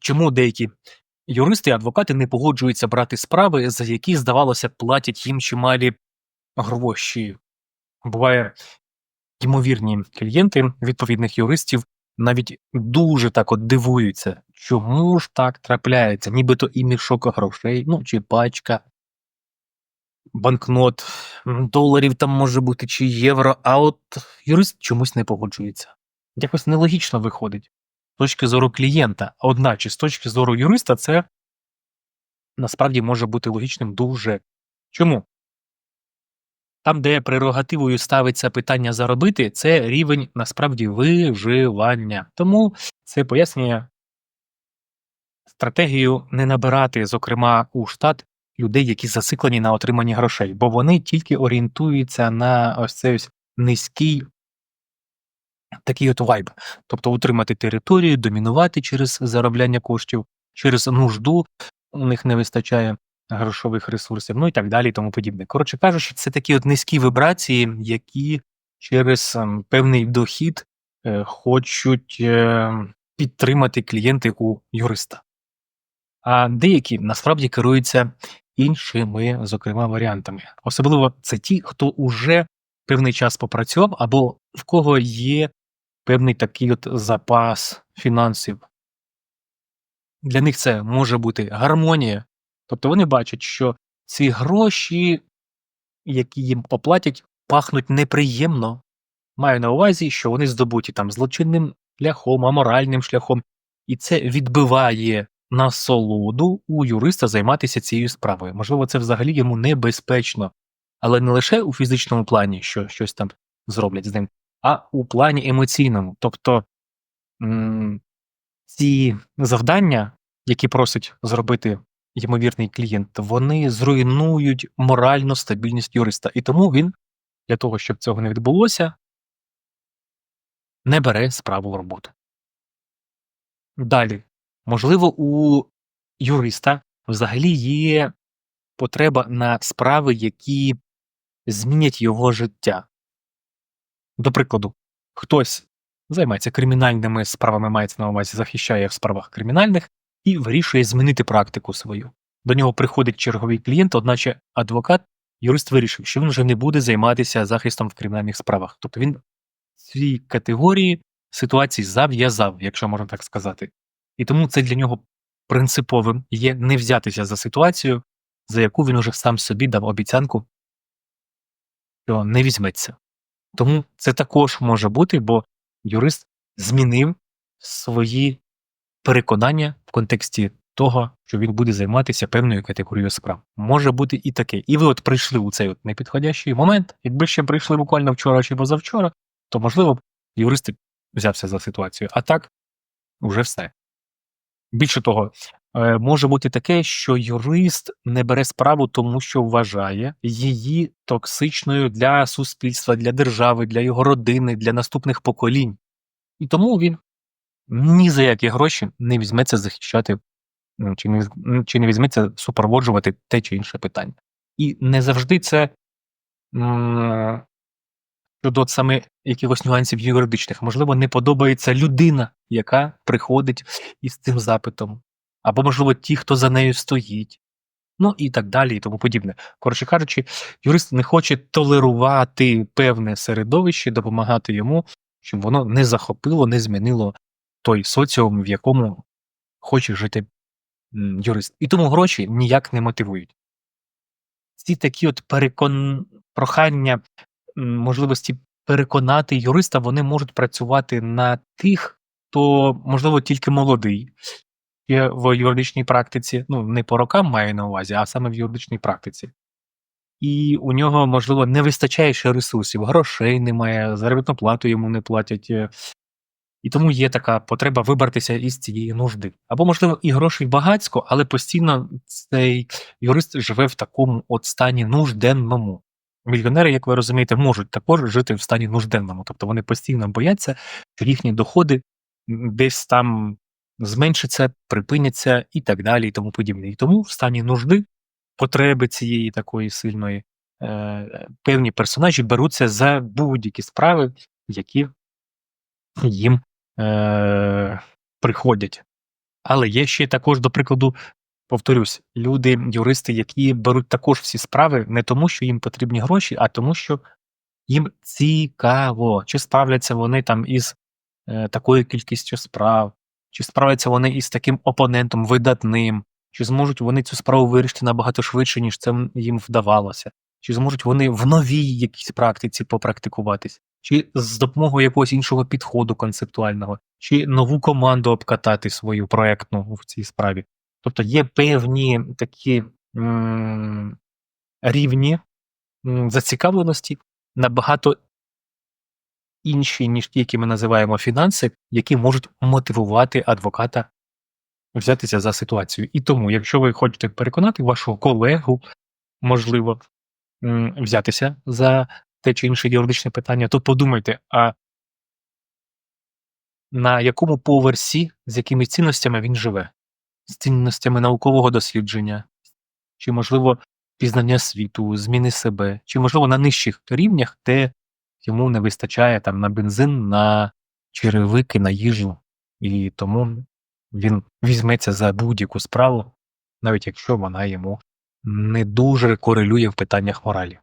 чому деякі юристи і адвокати не погоджуються брати справи, за які, здавалося, платять їм чималі гроші. Буває, ймовірні клієнти відповідних юристів навіть дуже так от дивуються, чому ж так трапляється, нібито і мішок грошей, ну чи пачка, банкнот, доларів там може бути чи євро, а от юрист чомусь не погоджується. Якось нелогічно виходить точки зору клієнта, одначе з точки зору юриста це насправді може бути логічним дуже. Чому? Там, де прерогативою ставиться питання заробити, це рівень насправді виживання. Тому це пояснює стратегію не набирати, зокрема, у штат людей, які зациклені на отриманні грошей, бо вони тільки орієнтуються на ось цей ось низький такий от вайб. Тобто утримати територію, домінувати через заробляння коштів, через нужду у них не вистачає грошових ресурсів, ну і так далі, і тому подібне. Коротше кажучи, це такі от низькі вибрації, які через ем, певний дохід е, хочуть е, підтримати клієнти у юриста. А деякі насправді керуються іншими, зокрема, варіантами. Особливо це ті, хто уже певний час попрацював, або в кого є певний такий от запас фінансів. Для них це може бути гармонія. Тобто вони бачать, що ці гроші, які їм оплатять, пахнуть неприємно. Маю на увазі, що вони здобуті там злочинним шляхом, аморальним шляхом, і це відбиває насолоду у юриста займатися цією справою. Можливо, це взагалі йому небезпечно, але не лише у фізичному плані, що щось там зроблять з ним, а у плані емоційному. Тобто ці завдання, які просить зробити ймовірний клієнт, вони зруйнують моральну стабільність юриста. І тому він, для того, щоб цього не відбулося, не бере справу в роботу. Далі, можливо, у юриста взагалі є потреба на справи, які змінять його життя. До прикладу, хтось займається кримінальними справами, мається на увазі, захищає в справах кримінальних і вирішує змінити практику свою. До нього приходить черговий клієнт, одначе адвокат, юрист вирішив, що він вже не буде займатися захистом в кримінальних справах. Тобто він цій категорії ситуації зав'язав, якщо можна так сказати. І тому це для нього принциповим є не взятися за ситуацію, за яку він уже сам собі дав обіцянку, що не візьметься. Тому це також може бути, бо юрист змінив свої переконання в контексті того, що він буде займатися певною категорією справ. Може бути і таке. І ви от прийшли у цей от непідходящий момент. Якби ще прийшли буквально вчора чи позавчора, то можливо б юрист взявся за ситуацію. А так, вже все. Більше того, е, може бути таке, що юрист не бере справу, тому що вважає її токсичною для суспільства, для держави, для його родини, для наступних поколінь. І тому він ні за які гроші не візьметься захищати чи не, чи не візьметься супроводжувати те чи інше питання. І не завжди це м, щодо саме якихось нюансів юридичних. Можливо, не подобається людина, яка приходить із цим запитом, або, можливо, ті, хто за нею стоїть. Ну і так далі, і тому подібне. Коротше кажучи, юрист не хоче толерувати певне середовище, допомагати йому, щоб воно не захопило, не змінило той соціум, в якому хоче жити юрист. І тому гроші ніяк не мотивують. Ці такі от перекон... прохання можливості переконати юриста, вони можуть працювати на тих, хто, можливо, тільки молодий є в юридичній практиці, ну не по рокам маю на увазі, а саме в юридичній практиці. І у нього, можливо, не вистачає ще ресурсів, грошей немає, заробітну плату йому не платять. е, І тому є така потреба вибратися із цієї нужди. Або, можливо, і грошей багацько, але постійно цей юрист живе в такому от стані нужденному. Мільйонери, як ви розумієте, можуть також жити в стані нужденному. Тобто вони постійно бояться, що їхні доходи десь там зменшаться, припиняться і так далі, і тому подібне. І тому в стані нужди потреби цієї такої сильної е, певні персонажі беруться за будь-які справи, які їм е, приходять. Але є ще також, до прикладу, повторюсь, люди, юристи, які беруть також всі справи не тому, що їм потрібні гроші, а тому, що їм цікаво, чи справляться вони там із е, такою кількістю справ, чи справляться вони із таким опонентом видатним, чи зможуть вони цю справу вирішити набагато швидше, ніж це їм вдавалося, чи зможуть вони в новій якійсь практиці попрактикуватись, чи з допомогою якогось іншого підходу концептуального, чи нову команду обкатати свою проектну в цій справі. Тобто є певні такі м, рівні м, зацікавленості набагато інші, ніж ті, які ми називаємо фінанси, які можуть мотивувати адвоката взятися за ситуацію. І тому, якщо ви хочете переконати вашого колегу, можливо, взятися за те чи інше юридичне питання, то подумайте, а на якому поверсі, з якими цінностями він живе? З цінностями наукового дослідження, чи, можливо, пізнання світу, зміни себе, чи, можливо, на нижчих рівнях, де йому не вистачає там на бензин, на черевики, на їжу, і тому він візьметься за будь-яку справу, навіть якщо вона йому не дуже корелює в питаннях моралі.